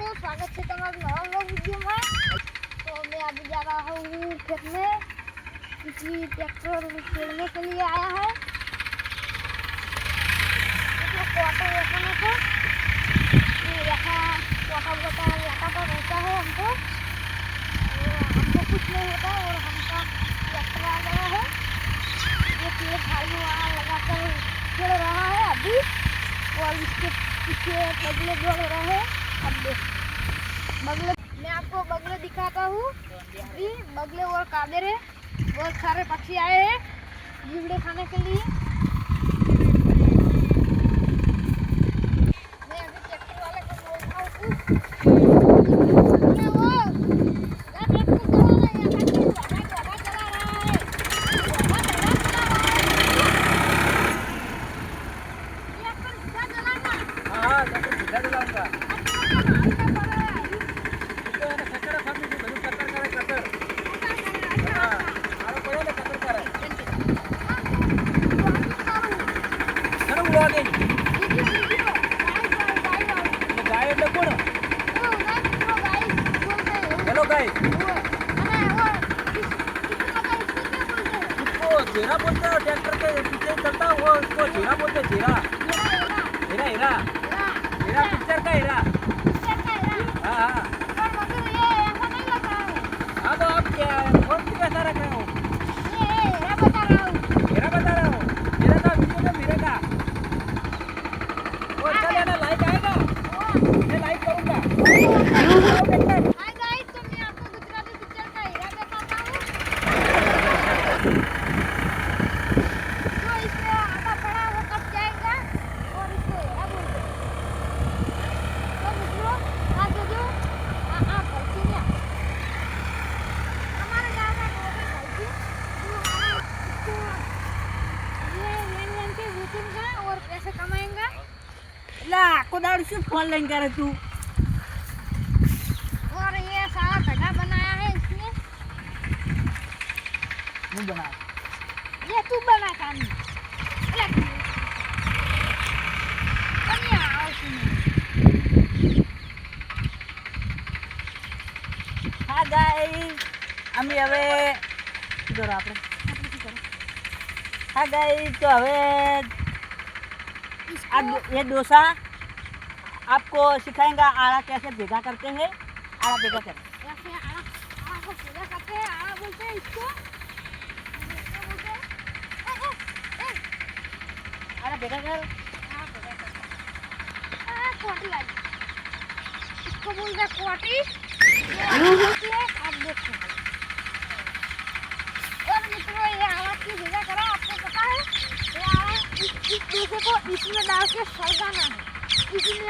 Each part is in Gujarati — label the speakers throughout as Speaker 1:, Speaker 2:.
Speaker 1: स्वागत है तुम्हारे नवा व्लॉग वीडियो में। तो मैं अभी जा रहा हूँ खेत में किसी ट्रैक्टर खेलने के लिए आया है। था तो। बता यहाँ रहता है हमको। हमको कुछ नहीं होता और हमका ट्रैक्टर आ गया है। झाड़ी वहाँ लगाकर खेल रहा है अभी। और इसके पीछे दौड़ रहे हैं। बगले मैं आपको बगले दिखाता हूँ। बगले और कादेरे बहुत सारे पक्षी आए हैं। जीवड़े खाने के लिए। हैं ट्रैक्टर
Speaker 2: के पीछे चलता है वो उसको जीरा बोलते हैं जीरा हीरा हीरा हीरा पिक्चर का हीरा हाँ हाँ हाँ तो आप क्या कौन सी कैसा रख रहे हो हीरा बता रहा हूँ हीरा का वीडियो में हीरे का वो अच्छा लेना लाइक आएगा मैं लाइक करूँगा ट्रैक्टर
Speaker 1: जो
Speaker 3: આખો દાડો શું ફોન લઈને કરે તું
Speaker 1: और ये सारा गड्ढा बनाया है इसमें
Speaker 3: હું બના
Speaker 1: ये तू बना काम ले बनिया आओ सुनो
Speaker 3: હા ગાય અમે હવે શું કરો આપણે હા ગાય તો હવે આ
Speaker 1: इसको
Speaker 3: दो- ये डोसा आपको सिखाएँगा आरा कैसे भेगा करते हैं। आरा भेगा
Speaker 1: करते इसको। बोलते हैं हाँ। मित्रों ये की भेजा करा आपको पता है? ये आड़ा इस को तो इसमें डाल के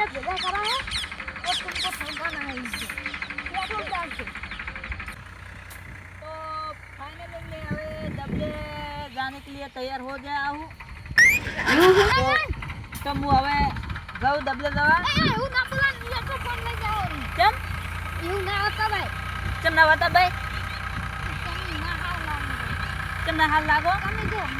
Speaker 1: है इसीलिए भेजा करा है और तुमको सलगाना है इससे क्या तुम डाल के
Speaker 3: तो फाइनली मैं હવે દબલે जाने के लिए तैयार हो गया हूँ તો તો હું હવે જાઉં દબલે જવા
Speaker 1: એવું ના બોલાય એ તો ફોન લઈ જાઓ
Speaker 3: કેમ
Speaker 1: એવું ના હતા ભાઈ
Speaker 3: કેમ ના વાતા ભાઈ
Speaker 1: તમે ના હાવ લાવો
Speaker 3: કેમ ના હાલ લાગો
Speaker 1: તમે જો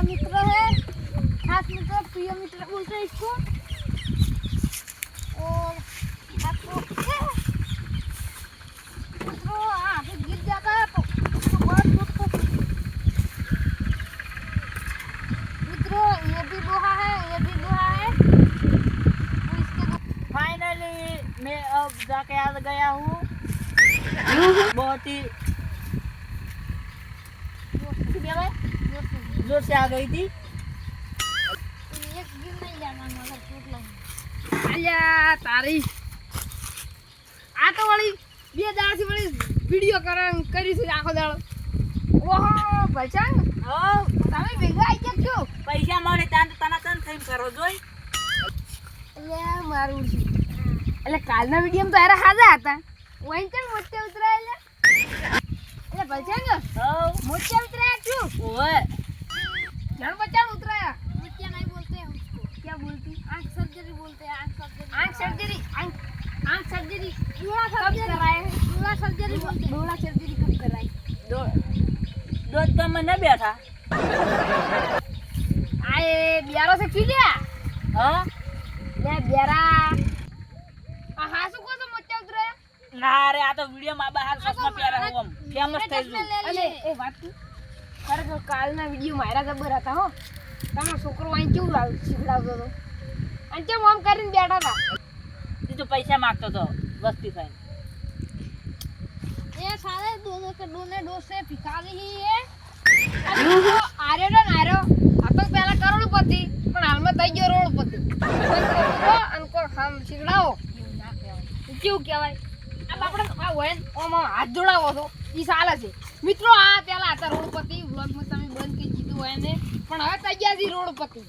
Speaker 1: मेरा मित्र है खास मित्र प्रिय मित्र बोलते हैं इसको और आपको मित्रों हाँ अभी गिर जाता है तो तो बहुत दुख होता है। मित्रों ये भी लोहा है ये भी लोहा है तो इसके दो
Speaker 3: फाइनली मैं अब जाके आ गया हूँ बहुत ही
Speaker 1: જો છે આ ગઈ હતી
Speaker 4: અલ્યા તારી. આ વળી બે દાડાથી વળી વીડિયો કરણ કરી છે આખો દાડો. ઓહો ભચાન
Speaker 3: હો.
Speaker 4: તમે ભેગા આવી ગયા છો?
Speaker 3: પૈસા મારે ત્યાં તો તના તન થઈને કરો જોઈ.
Speaker 4: એટલે મારું છે એટલે કાલના વીડિયો તો હારા હાજા હતા. વહીન કેમ મોટે ઉતરાયેલા? એટલે ભચાન
Speaker 3: હો.
Speaker 4: મોટે ઉતરાયા છું? ઓય. સર્જરી આંખ સર્જરી
Speaker 1: ડોળા સર્જરી ડોળા સર્જરી
Speaker 4: ડોળા સર્જરી કબ કરાય?
Speaker 3: ડો દોત તો મને બેઠા
Speaker 4: આય બિયારો છે કી ગયા
Speaker 3: હા?
Speaker 4: લે બિયારા આ હાસુ કો તો મચ્ચા ઉતરે
Speaker 3: ના રે આ તો વિડિયો માં બહાર સસમાં પ્યારા હોમ. ફેમસ થઈ
Speaker 1: ગયું.
Speaker 4: અને એ વાત ખરેખર કાલના વિડિયો મારા જબર હતા હો. તમે છોકરો અહીં કેવું લાવ શીખડાવતો હતો? અને કેમ આમ કરીને બેઠા હતા?
Speaker 3: તું તો પૈસા માંગતો હતો વસ્તી થઈને
Speaker 1: ये सारे दोनों के दोनों डोर से भिखारी ही है
Speaker 4: અને તો આર્યો ને આર્યો આ તો પહેલા કરોડપતિ પણ હાલમાં થઈ ગયો રોડપતિ કોઈ કહો અને કોઈ ખામ શીખડાવો કેવું કહેવાય આ આપણે આ હોય ને આમ આમ હાથ જોડાવો છો એ ચાલે છે મિત્રો આ પેલા હતા રોડપતિ વ્લોગમાં તમે બંધ કરી દીધું હોય ને પણ હવે થઈ ગયા છે રોડપતિ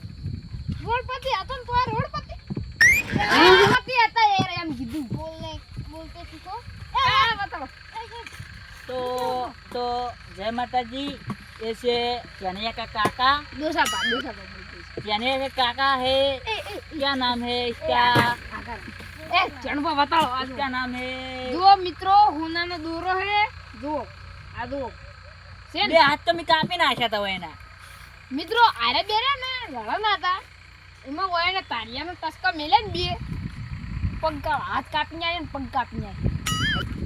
Speaker 4: રોડપતિ હતો ને તો આ રોડપતિ
Speaker 3: તો તો, જય માતાજી. એ છે કન્યા કા કાકા.
Speaker 4: દોસાબા દોસાબા કન્યા કે કાકા હે.
Speaker 3: ક્યા નામ હે? ક્યા?
Speaker 4: એ ચણવા બતાવો આજ
Speaker 3: ક્યા નામ હે?
Speaker 4: જુઓ મિત્રો હુનાનો દોરો હે જુઓ આ જુઓ
Speaker 3: બે હાથ તો મેં કાપી નાખ્યા હતા એના.
Speaker 4: મિત્રો, આરે બેરે ને રળા હતા. એમાં હોય ને તારિયાનો ટસકા મેલે ને બે પગ કા- હાથ કાપી જાય ને પગ કાપી જાય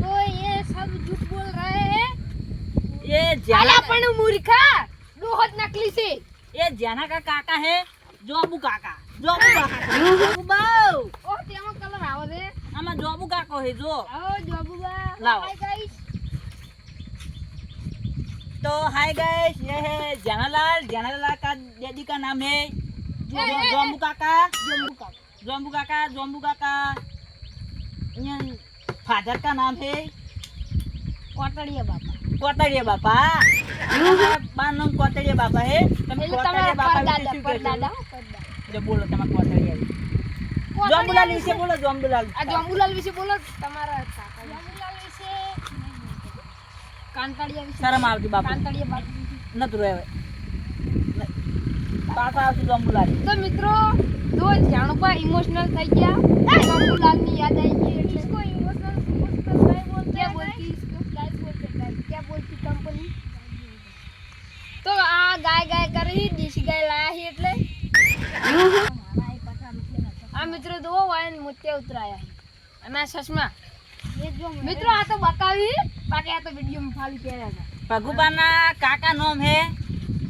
Speaker 1: तो ये सब झूठ बोल रहे हैं
Speaker 3: ये
Speaker 4: આલા
Speaker 3: जाना
Speaker 4: પણ મૂર્ખા ડોહો જ નકલી છે
Speaker 3: ये जाना का काका है જોબુ કાકા જોબુ કાકા જોબુ બાઉ
Speaker 4: ઓ તેમાં કલર આવે છે
Speaker 3: આમાં જોબુ કાકો હે જો
Speaker 4: આવો જોબુબા
Speaker 3: લાવો
Speaker 1: हाय गाइस
Speaker 3: तो हाय गाइस ये है जनालाल जनालाल का दीदी का नाम है જોંબુ કાકા. જોંબુ કાકા.
Speaker 4: જોંબુ
Speaker 3: કાકા જોંબુ કાકા. અહીંયા ફાધર કા નામ હે?
Speaker 4: કોટડીયા બાપા.
Speaker 3: કોટડીયા બાપા. બા નામ કોટડીયા બાપા હે? તમે કોટડીયા બાપા વિશે શું કહેશો? બોલો તમારા કોટડીયા જોંબુલાલ વિશે બોલો જોંબુલાલ.
Speaker 4: આ જોંબુલાલ વિશે બોલો તમારા જોંબુલાલ વિશે. કાંતાળિયા વિશે.
Speaker 3: શરમ આવતી બાપા.
Speaker 4: કાંતાળિયા બાપા.
Speaker 3: નતું રહ્યો પાછા આવશે જોમ્બુલાલ
Speaker 4: તો મિત્રો જો જાણુપા ઇમોશનલ થઈ ગયા જોંબુલાલ ની યાદ આવી ગઈ એટલે
Speaker 1: इसको इमोशनल इमोशनल नहीं बोलते
Speaker 4: क्या
Speaker 1: हैं
Speaker 4: बोलती
Speaker 1: guys।
Speaker 4: इसको
Speaker 1: गाइस बोलते हैं guys।
Speaker 4: क्या बोलती કંપની તો આ ગાય ગાય કરી દેશી ગાય લાયા છે એટલે
Speaker 1: हमारा एक पठान थे ना, तो
Speaker 4: આ મિત્રો દો વાય ને મોતિયા ઉતરાયા છે. અને આ ચશ્મા
Speaker 1: ये जो
Speaker 4: મિત્રો આ તો બતાવી બાકી આ તો વિડીયોમાં ખાલી પહેર્યા હતા
Speaker 3: ભગુબાના કાકા નામ હે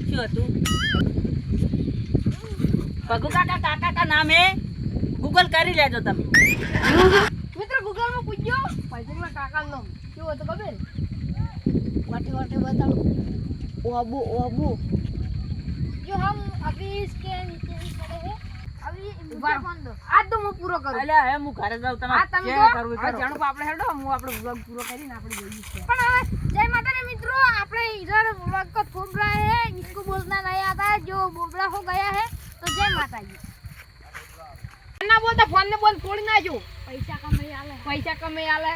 Speaker 3: શું હતું ભગુ કાકા કાકા કા નામ હે ગૂગલ કરી લેજો તમે
Speaker 4: મિત્રો ગૂગલમાં પૂછજો પૈસા કાકાનું નામ કેવું હતું ખબર વાટે વાટે બતાડો ઓબુ ઓબુ
Speaker 1: जो हम अभी इसके नीचे ही खड़े हैं अभी
Speaker 4: वाह।
Speaker 1: मुझे फोन दो
Speaker 4: આ તો હું પૂરો કરું
Speaker 3: અલ્યા હવે હું ઘરે જાઉં તમે
Speaker 4: આ તમે
Speaker 3: જે
Speaker 4: જો
Speaker 3: કરવું એ
Speaker 4: આ
Speaker 3: કરો.
Speaker 4: જાણો આપણે હેડો હું આપણો vlog પૂરો કરીને આપણે જોઈએ છીએ
Speaker 1: પણ હવે જય માતાજી મિત્રો આપણે इधर व्लॉग को थोप रहे हैं इसको बोलना नहीं आता है जो बोबड़ा हो गया है તો જય માતાજી.
Speaker 4: ના બોલતા ફોન ને બોલ ફોડી નાખ્યું.
Speaker 1: પૈસા કમાઈ આલે.
Speaker 4: પૈસા કમાઈ આલે.